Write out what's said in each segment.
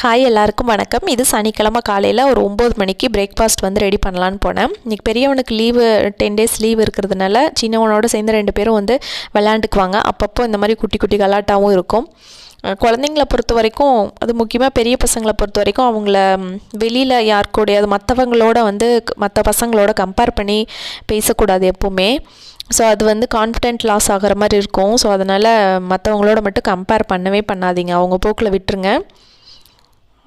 Hi எல்லாருக்கும் வணக்கம். இது சனிக்கிழமை காலையில் ஒரு ஒம்பது மணிக்கு பிரேக்ஃபாஸ்ட் வந்து ரெடி பண்ணலான்னு போனேன். இன்றைக்கி பெரியவனுக்கு லீவு டென் டேஸ் லீவ் இருக்கிறதுனால சின்னவனோட சேர்ந்து ரெண்டு பேரும் வந்து விளாண்டுக்குவாங்க அப்பப்போ இந்த மாதிரி குட்டி குட்டி கலாட்டாவும் இருக்கும். குழந்தைங்கள பொறுத்த வரைக்கும் அது முக்கியமாக பெரிய பசங்களை பொறுத்த வரைக்கும் அவங்கள வெளியில் யார் மற்றவங்களோட வந்து மற்ற பசங்களோட கம்பேர் பண்ணி பேசக்கூடாது எப்போவுமே. ஸோ அது வந்து கான்ஃபிடென்ட் லாஸ் ஆகிற மாதிரி இருக்கும். ஸோ அதனால் மற்றவங்களோட மட்டும் கம்பேர் பண்ணவே பண்ணாதீங்க. அவங்க போக்கில் விட்டுருங்க.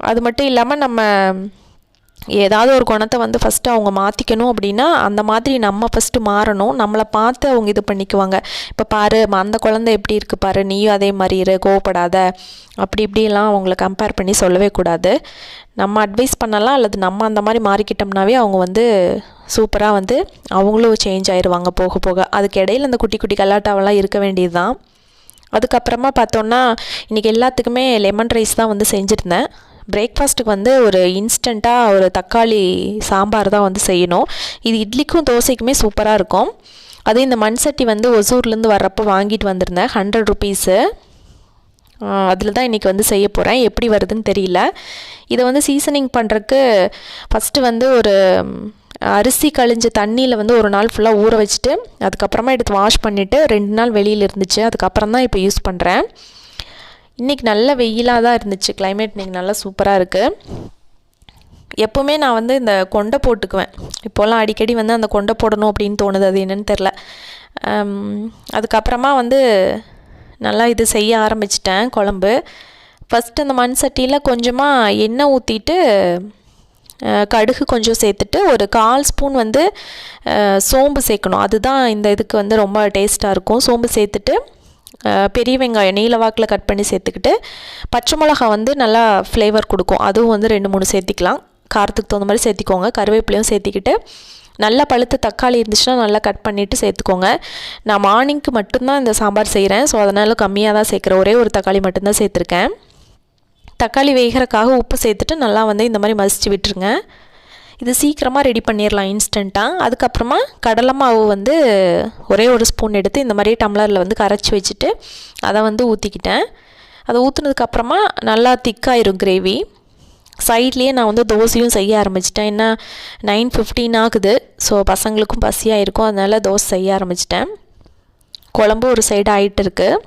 அது மட்டும் இல்லாமல் நம்ம ஏதாவது ஒரு குணத்தை வந்து ஃபஸ்ட்டு அவங்க மாற்றிக்கணும் அப்படின்னா அந்த மாதிரி நம்ம ஃபஸ்ட்டு மாறணும். நம்மளை பார்த்து அவங்க இது பண்ணிக்குவாங்க. இப்போ பாரு அந்த குழந்தை எப்படி இருக்குது பாரு நீயும் அதே மாதிரி இரு கோவப்படாத. அப்படி இப்படிலாம் அவங்கள கம்பேர் பண்ணி சொல்லவே கூடாது. நம்ம அட்வைஸ் பண்ணலாம் அல்லது நம்ம அந்த மாதிரி மாறிக்கிட்டோம்னாவே அவங்க வந்து சூப்பராக வந்து அவங்களும் சேஞ்ச் ஆயிடுவாங்க போக போக. அதுக்கு இடையில இந்த குட்டி குட்டி கல்லாட்டாவெல்லாம் இருக்க வேண்டியது தான் அதுக்கப்புறமா பார்த்தோன்னா இன்றைக்கி எல்லாத்துக்குமே லெமன் ரைஸ் தான் வந்து செஞ்சுருந்தேன். பிரேக்ஃபாஸ்ட்டுக்கு வந்து ஒரு இன்ஸ்டண்ட்டாக ஒரு தக்காளி சாம்பார் தான் வந்து செய்யணும். இது இட்லிக்கும் தோசைக்குமே சூப்பராக இருக்கும். அதே இந்த மண் சட்டி வந்து ஒசூர்லேருந்து வர்றப்போ வாங்கிட்டு வந்திருந்தேன். ஹண்ட்ரட் ருபீஸு அதில் தான் இன்றைக்கி வந்து செய்ய போகிறேன் எப்படி வருதுன்னு தெரியல. இதை வந்து சீசனிங் பண்ணுறக்கு ஃபஸ்ட்டு வந்து ஒரு அரிசி கழிஞ்ச தண்ணியில் வந்து ஒரு நாள் ஃபுல்லாக ஊற வச்சுட்டு அதுக்கப்புறமா எடுத்து வாஷ் பண்ணிவிட்டு ரெண்டு நாள் வெளியில் இருந்துச்சு. அதுக்கப்புறம் தான் இப்போ யூஸ் பண்ணுறேன் இன்றைக்கி நல்ல வெயிலாக தான் இருந்துச்சு. கிளைமேட் இன்னைக்கு நல்லா சூப்பராக இருக்குது எப்போவுமே நான் வந்து இந்த கொண்டை போட்டுக்குவேன். இப்போல்லாம் அடிக்கடி வந்து அந்த கொண்டை போடணும் அப்படின்னு தோணுது. அது என்னன்னு தெரில அதுக்கப்புறமா வந்து நல்லா இது செய்ய ஆரம்பிச்சிட்டேன் குழம்பு. ஃபஸ்ட்டு அந்த மண் சட்டியில் கொஞ்சமாக எண்ணெய் ஊற்றிட்டு கடுகு கொஞ்சம் சேர்த்துட்டு ஒரு கால் ஸ்பூன் வந்து சோம்பு சேர்க்கணும். அதுதான் இந்த இதுக்கு வந்து ரொம்ப டேஸ்ட்டாக இருக்கும். சோம்பு சேர்த்துட்டு பெரிய வெங்காயம் நீல வாக்கில் கட் பண்ணி சேர்த்துக்கிட்டு பச்சை மிளகா வந்து நல்லா ஃப்ளேவர் கொடுக்கும். அதுவும் வந்து ரெண்டு மூணு சேர்த்திக்கலாம். காரத்துக்கு தகுந்த மாதிரி சேர்த்திக்கோங்க. கருவேப்பிலையும் சேர்த்திக்கிட்டு நல்லா பழுத்த தக்காளி இருந்துச்சுன்னா நல்லா கட் பண்ணிவிட்டு சேர்த்துக்கோங்க. நான் மார்னிங்க்கு மட்டும்தான் இந்த சாம்பார் செய்கிறேன் ஸோ அதனால் கம்மியாக தான் சேர்க்குறேன் ஒரே ஒரு தக்காளி மட்டும்தான் சேர்த்துருக்கேன். தக்காளி வேகிறக்காக உப்பு சேர்த்துட்டு நல்லா வந்து இந்த மாதிரி மசிச்சு விட்டுருங்க. இது சீக்கிரமாக ரெடி பண்ணிடலாம் இன்ஸ்டண்ட்டாக அதுக்கப்புறமா கடலை மாவு வந்து ஒரே ஒரு ஸ்பூன் எடுத்து இந்த மாதிரி டம்ளரில் வந்து கரைச்சி வச்சுட்டு அதை வந்து ஊற்றிக்கிட்டேன் அதை ஊற்றுனதுக்கப்புறமா நல்லா திக்காயிரும் கிரேவி சைட்லேயே நான் வந்து தோசையும் செய்ய ஆரம்பிச்சிட்டேன். என்ன நைன் ஃபிஃப்டீன் ஆகுது. ஸோ பசங்களுக்கும் பசியாக இருக்கும். அதனால் தோசை செய்ய ஆரம்பிச்சிட்டேன். குழம்பு ஒரு சைடு ஆகிட்டு இருக்குது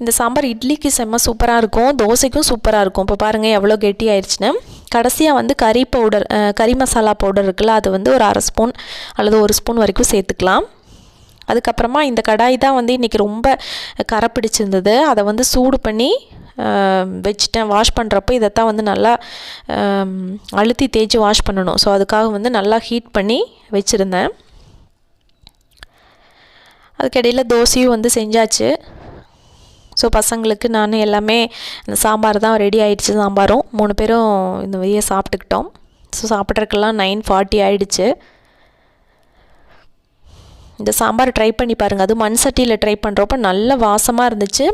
இந்த சாம்பார் இட்லிக்கு செம்ம சூப்பராக இருக்கும். தோசைக்கும் சூப்பராக இருக்கும். இப்போ பாருங்கள் எவ்வளோ கெட்டி ஆயிடுச்சுன்னு கடைசியாக வந்து கறி பவுடர் கறி மசாலா பவுடர் இருக்குல்ல அது வந்து ஒரு அரை ஸ்பூன் அல்லது ஒரு ஸ்பூன் வரைக்கும் சேர்த்துக்கலாம். அதுக்கப்புறமா இந்த கடாய் தான் வந்து இன்றைக்கி ரொம்ப கரை பிடிச்சிருந்தது. அதை வந்து சூடு பண்ணி வச்சுட்டேன். வாஷ் பண்ணுறப்போ இதைத்தான் வந்து நல்லா அழுத்தி தேய்ச்சி வாஷ் பண்ணணும். ஸோ அதுக்காக வந்து நல்லா ஹீட் பண்ணி வச்சுருந்தேன். அதுக்கிடையில் தோசையும் வந்து செஞ்சாச்சு. ஸோ பசங்களுக்கு நான் எல்லாமே இந்த சாம்பார் தான் ரெடி ஆகிடுச்சு சாம்பாரும். மூணு பேரும் இந்த வழியை சாப்பிட்டுக்கிட்டோம். ஸோ சாப்பிட்றதுக்கெல்லாம் நைன் ஃபார்ட்டி ஆகிடுச்சு இந்த சாம்பார் ட்ரை பண்ணி பாருங்கள் அது மண் சட்டியில் ட்ரை பண்ணுறப்ப நல்ல வாசமாக இருந்துச்சு.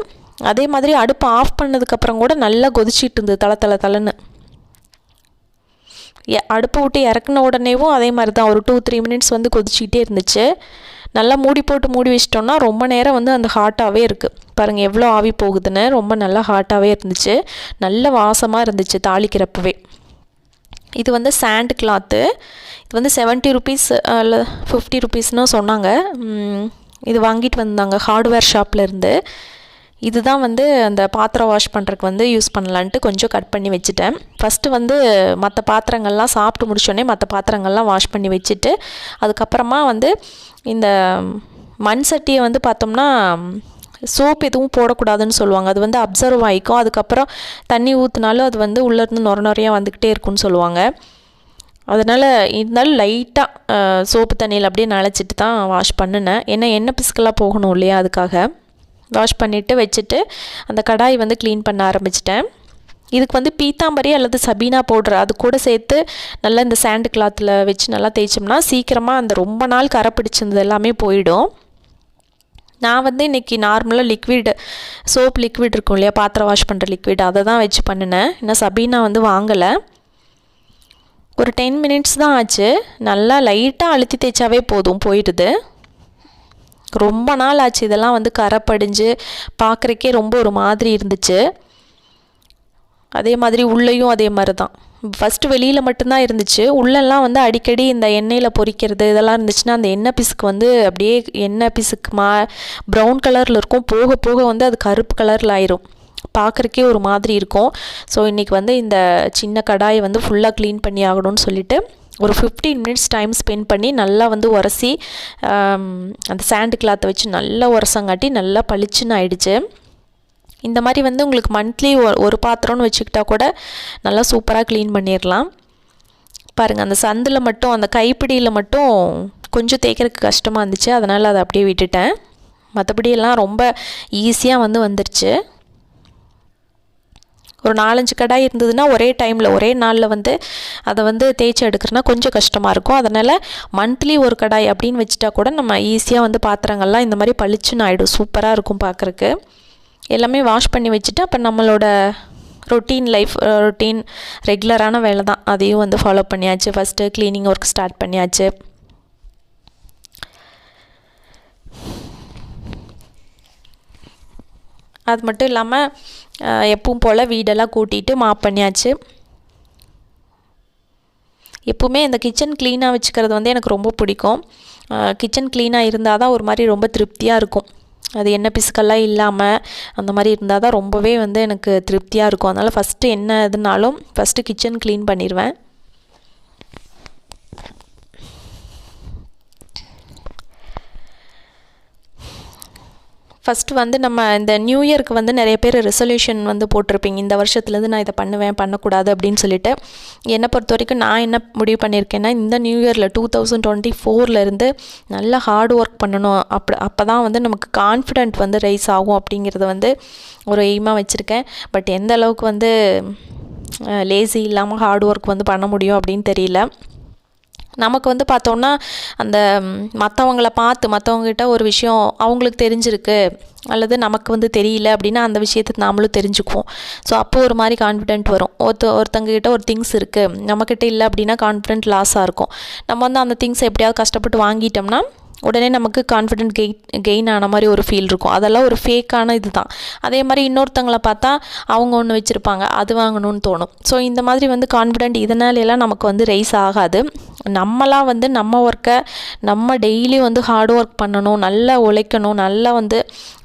அதே மாதிரி அடுப்பு ஆஃப் பண்ணதுக்கப்புறம் கூட நல்லா கொதிச்சிட்டு இருந்தது தலை தலை தலைன்னு. எ- அடுப்பை விட்டு இறக்குன உடனேவும் அதே மாதிரி தான். ஒரு டூ த்ரீ மினிட்ஸ் வந்து கொதிச்சிக்கிட்டே இருந்துச்சு. நல்லா மூடி போட்டு மூடி வச்சிட்டோம்னா ரொம்ப நேரம் வந்து அந்த ஹாட்டாகவே இருக்குது பாருங்கள் எவ்வளோ ஆவி போகுதுன்னு. ரொம்ப நல்லா ஹாட்டாகவே இருந்துச்சு. நல்ல வாசமாக இருந்துச்சு தாளிக்கிறப்பவே. இது வந்து சாண்ட் கிளாத்து இது வந்து செவன்ட்டி ருபீஸ் இல்லை ஃபிஃப்டி ருபீஸ்னு சொன்னாங்க. இது வாங்கிட்டு வந்தாங்க ஹார்ட்வேர் ஷாப்பில் இருந்து. இதுதான் வந்து அந்த பாத்திரம் வாஷ் பண்ணுறதுக்கு வந்து யூஸ் பண்ணலான்ட்டு கொஞ்சம் கட் பண்ணி வச்சுட்டேன். ஃபஸ்ட்டு வந்து மற்ற பாத்திரங்கள்லாம் சாப்பிட்டு முடிச்சோடனே மற்ற பாத்திரங்கள்லாம் வாஷ் பண்ணி வச்சுட்டு அதுக்கப்புறமா வந்து இந்த மண் சட்டியை வந்து பார்த்தோம்னா சோப் எதுவும் போடக்கூடாதுன்னு சொல்லுவாங்க. அது வந்து அப்சர்வ் ஆகிக்கும் அதுக்கப்புறம் தண்ணி ஊற்றினாலும் அது வந்து உள்ளேருந்து நொர நொறையாக வந்துக்கிட்டே இருக்கும்னு சொல்லுவாங்க. அதனால் இருந்தாலும் லைட்டாக சோப்பு தண்ணியில் அப்படியே நனைச்சிட்டு தான் வாஷ் பண்ணினேன். ஏன்னா எண்ணெய் பிசுக்கெல்லாம் போகணும் இல்லையா அதுக்காக. வாஷ் பண்ணிவிட்டு வச்சுட்டு அந்த கடாய் வந்து க்ளீன் பண்ண ஆரம்பிச்சிட்டேன். இதுக்கு வந்து பீத்தாம்பரி அல்லது சபீனா பவுடர் அது கூட சேர்த்து நல்லா இந்த சாண்டு கிளாத்தில் வச்சு நல்லா தேய்ச்சோம்னா சீக்கிரமாக அந்த ரொம்ப நாள் கரை பிடிச்சிருந்தது எல்லாமே போயிடும். நான் வந்து இன்றைக்கி நார்மலாக லிக்விட் சோப் லிக்விட் இருக்கும் இல்லையா? பாத்திரம் வாஷ் பண்ணுற லிக்விட் அதை தான் வச்சு பண்ணினேன். இன்னும் சபீனா வந்து வாங்கலை. ஒரு டென் மினிட்ஸ் தான் ஆச்சு. நல்லா லைட்டாக அழுத்தி தேய்ச்சாவே போதும் போயிடுது. ரொம்ப நாள் ஆச்சு இதெல்லாம் வந்து கரை படிஞ்சு பார்க்குறக்கே ரொம்ப ஒரு மாதிரி இருந்துச்சு. அதே மாதிரி உள்ளேயும் அதே மாதிரி தான் ஃபஸ்ட்டு வெளியில் மட்டும்தான் இருந்துச்சு. உள்ளெல்லாம் வந்து அடிக்கடி இந்த எண்ணெயில் பொரிக்கிறது இதெல்லாம் இருந்துச்சுன்னா அந்த எண்ணெய் பிசுக்கு வந்து அப்படியே எண்ணெய் பிசுக்கு மா ப்ரௌன் கலரில் இருக்கும். போக போக வந்து அது கருப்பு கலரில் ஆயிரும். பார்க்குறக்கே ஒரு மாதிரி இருக்கும். ஸோ இன்றைக்கி வந்து இந்த சின்ன கடாயை வந்து ஃபுல்லாக க்ளீன் பண்ணி ஆகணும்னு சொல்லிவிட்டு ஒரு ஃபிஃப்டீன் மினிட்ஸ் டைம் ஸ்பெண்ட் பண்ணி நல்லா வந்து உரசி அந்த சாண்டு கிளாத்தை வச்சு நல்லா உரசங்காட்டி நல்லா பளிச்சுன்னு ஆயிடுச்சு. இந்த மாதிரி வந்து உங்களுக்கு மந்த்லி ஒரு பாத்திரம்னு வச்சுக்கிட்டா கூட நல்லா சூப்பராக க்ளீன் பண்ணிடலாம் பாருங்கள் அந்த சந்தில் மட்டும் அந்த கைப்பிடியில் மட்டும் கொஞ்சம் தேய்க்கிறதுக்கு கஷ்டமாக இருந்துச்சு. அதனால் அதை அப்படியே விட்டுட்டேன். மற்றபடியெல்லாம் ரொம்ப ஈஸியாக வந்து வந்துருச்சு. ஒரு நாலஞ்சு கடாய் இருந்ததுன்னா ஒரே டைமில் ஒரே நாளில் வந்து அதை வந்து தேய்ச்சி எடுக்கிறனா கொஞ்சம் கஷ்டமாக இருக்கும். அதனால் மந்த்லி ஒரு கடாய் அப்படின்னு வச்சுட்டா கூட நம்ம ஈஸியாக வந்து பாத்திரங்கள்லாம் இந்த மாதிரி பளிச்சுன்னு ஆகிடும் சூப்பராக இருக்கும் பார்க்குறக்கு எல்லாமே வாஷ் பண்ணி வச்சுட்டு அப்போ நம்மளோட ரொட்டீன் லைஃப் ரொட்டீன் ரெகுலரான வேலை தான். அதையும் வந்து ஃபாலோ பண்ணியாச்சு. ஃபஸ்ட்டு க்ளீனிங் ஒர்க் ஸ்டார்ட் பண்ணியாச்சு. அது மட்டும் இல்லாமல் எப்பவும் போல் வீடெல்லாம் கூட்டிகிட்டு மாப் பண்ணியாச்சு. எப்பவுமே இந்த கிச்சன் க்ளீனாக வச்சுக்கிறது வந்து எனக்கு ரொம்ப பிடிக்கும். கிச்சன் க்ளீனாக இருந்தால் தான் ஒரு மாதிரி ரொம்ப திருப்தியாக இருக்கும். அது என்ன பிசுக்கெல்லாம் இல்லாமல் அந்த மாதிரி இருந்தால் தான் ரொம்பவே வந்து எனக்கு திருப்தியாக இருக்கும். அதனால் ஃபஸ்ட்டு என்ன இதுனாலும் ஃபஸ்ட்டு கிச்சன் க்ளீன் பண்ணிடுவேன் ஃபஸ்ட்டு வந்து நம்ம இந்த நியூ இயருக்கு வந்து நிறைய பேர் ரெசல்யூஷன் வந்து போட்டிருப்பீங்க. இந்த வருஷத்துலேருந்து நான் இதை பண்ணுவேன் பண்ணக்கூடாது அப்படின்னு சொல்லிட்டு. என்னை பொறுத்த வரைக்கும் நான் என்ன முடிவு பண்ணியிருக்கேன்னா இந்த நியூ இயரில் டூ தௌசண்ட் டுவெண்ட்டி ஃபோர்லேருந்து நல்லா ஹார்ட் ஒர்க் பண்ணணும். அப்படி அப்போ தான் வந்து நமக்கு கான்ஃபிடென்ட் வந்து ரைஸ் ஆகும் அப்படிங்கிறத வந்து ஒரு எய்மாக வச்சுருக்கேன். பட் எந்த அளவுக்கு வந்து லேசி இல்லாமல் ஹார்ட் ஒர்க் வந்து பண்ண முடியும் அப்படின்னு தெரியல. நமக்கு வந்து பார்த்தோன்னா அந்த மற்றவங்கள பார்த்து மற்றவங்ககிட்ட ஒரு விஷயம் அவங்களுக்கு தெரிஞ்சிருக்கு அல்லது நமக்கு வந்து தெரியல அப்படின்னா அந்த விஷயத்தை நாமளும் தெரிஞ்சுக்குவோம். ஸோ அப்போது ஒரு மாதிரி கான்ஃபிடென்ட் வரும். ஒருத்த ஒருத்தங்கக்கிட்ட ஒரு திங்ஸ் இருக்குது நம்மக்கிட்ட இல்லை அப்படின்னா கான்ஃபிடென்ட் லாஸாக இருக்கும். நம்ம வந்து அந்த திங்ஸை எப்படியாவது கஷ்டப்பட்டு வாங்கிட்டோம்னா உடனே நமக்கு கான்ஃபிடென்ட் கெயின் கெயின் ஆன மாதிரி ஒரு ஃபீல் இருக்கும். அதெல்லாம் ஒரு ஃபேக்கான இது தான் அதே மாதிரி இன்னொருத்தங்களை பார்த்தா அவங்க ஒன்று வச்சுருப்பாங்க. அது வாங்கணும்னு தோணும். ஸோ இந்த மாதிரி வந்து கான்ஃபிடென்ட் இதனாலெல்லாம் நமக்கு வந்து ரைஸ் ஆகாது. நம்மளாம் வந்து நம்ம ஒர்க்கை நம்ம டெய்லி வந்து ஹார்ட் ஒர்க் பண்ணணும் நல்லா உழைக்கணும் நல்லா வந்து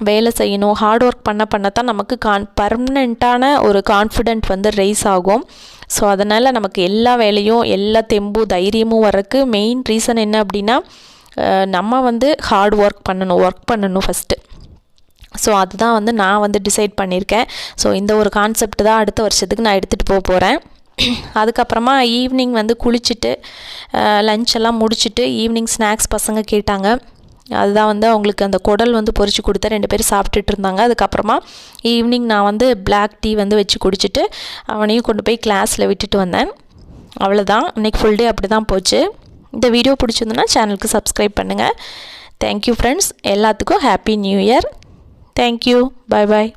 வேலை செய்யணும். ஹார்ட் ஒர்க் பண்ண பண்ண தான் நமக்கு கான் பர்மனெண்ட்டான ஒரு கான்ஃபிடென்ட் வந்து ரைஸ் ஆகும். ஸோ அதனால் நமக்கு எல்லா வேலையும் எல்லா தெம்பும் தைரியமும் வரக்கு மெயின் ரீசன் என்ன அப்படின்னா நம்ம வந்து ஹார்ட் ஒர்க் பண்ணணும் ஒர்க் பண்ணணும் ஃபஸ்ட்டு ஸோ அதுதான் வந்து நான் வந்து டிசைட் பண்ணியிருக்கேன். ஸோ இந்த ஒரு கான்செப்ட் தான் அடுத்த வருஷத்துக்கு நான் எடுத்துகிட்டு போக போகிறேன் அதுக்கப்புறமா ஈவினிங் வந்து குளிச்சுட்டு லஞ்ச் எல்லாம் முடிச்சுட்டு ஈவினிங் ஸ்நாக்ஸ் பசங்க கேட்டாங்க. அதுதான் வந்து அவங்களுக்கு அந்த குடல் வந்து பொறிச்சு கொடுத்த ரெண்டு பேரும் சாப்பிட்டுட்டு இருந்தாங்க. அதுக்கப்புறமா ஈவினிங் நான் வந்து பிளாக் டீ வந்து வச்சு குடிச்சிட்டு அவனையும் கொண்டு போய் கிளாஸில் விட்டுட்டு வந்தேன். அவ்வளோதான் இன்றைக்கி ஃபுல் டே அப்படி தான் போச்சு. இந்த வீடியோ பிடிச்சிருந்துன்னா சேனலுக்கு சப்ஸ்கிரைப் பண்ணுங்கள் தேங்க்யூ ஃப்ரெண்ட்ஸ் எல்லாத்துக்கும் happy new year thank you bye bye